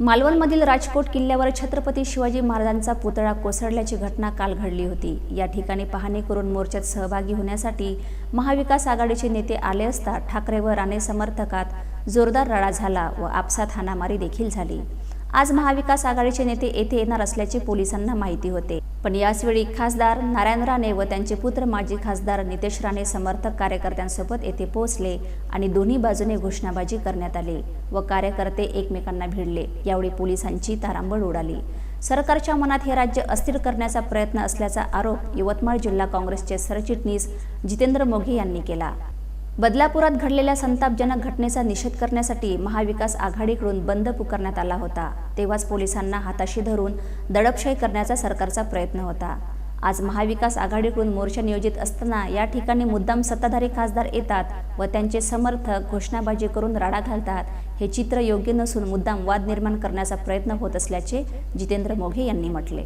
मालवणमधील राजकोट किल्ल्यावर छत्रपती शिवाजी महाराजांचा पुतळा कोसळल्याची घटना काल घडली होती. या ठिकाणी पाहणी करून मोर्चात सहभागी होण्यासाठी महाविकास आघाडीचे नेते आले असता ठाकरे व राणे समर्थकात जोरदार राडा झाला व आपसात हाणामारी देखील झाली. आज महाविकास आघाडीचे नेते येथे येणार असल्याचे पोलिसांना माहिती होते. पण याचवेळी खासदार नारायण राणे व त्यांचे पुत्र माजी खासदार नितेश राणे समर्थक कार्यकर्त्यांसोबत येथे पोहोचले आणि दोन्ही बाजूने घोषणाबाजी करण्यात आली व कार्यकर्ते एकमेकांना भिडले. यावेळी पोलिसांची तारांबळ उडाली. सरकारच्या मनात हे राज्य अस्थिर करण्याचा प्रयत्न असल्याचा आरोप यवतमाळ जिल्हा काँग्रेसचे सरचिटणीस जितेंद्र मोघे यांनी केला. बदलापुरात घडलेल्या संतापजनक घटनेचा निषेध करण्यासाठी महाविकास आघाडीकडून बंद पुकारण्यात आला होता. तेव्हाच पोलिसांना हाताशी धरून दडपशाही करण्याचा सरकारचा प्रयत्न होता. आज महाविकास आघाडीकडून मोर्चा नियोजित असताना या ठिकाणी मुद्दाम सत्ताधारी खासदार येतात व त्यांचे समर्थक घोषणाबाजी करून राडा घालतात हे चित्र योग्य नसून मुद्दाम वाद निर्माण करण्याचा प्रयत्न होत असल्याचे जितेंद्र मोघे यांनी म्हटले.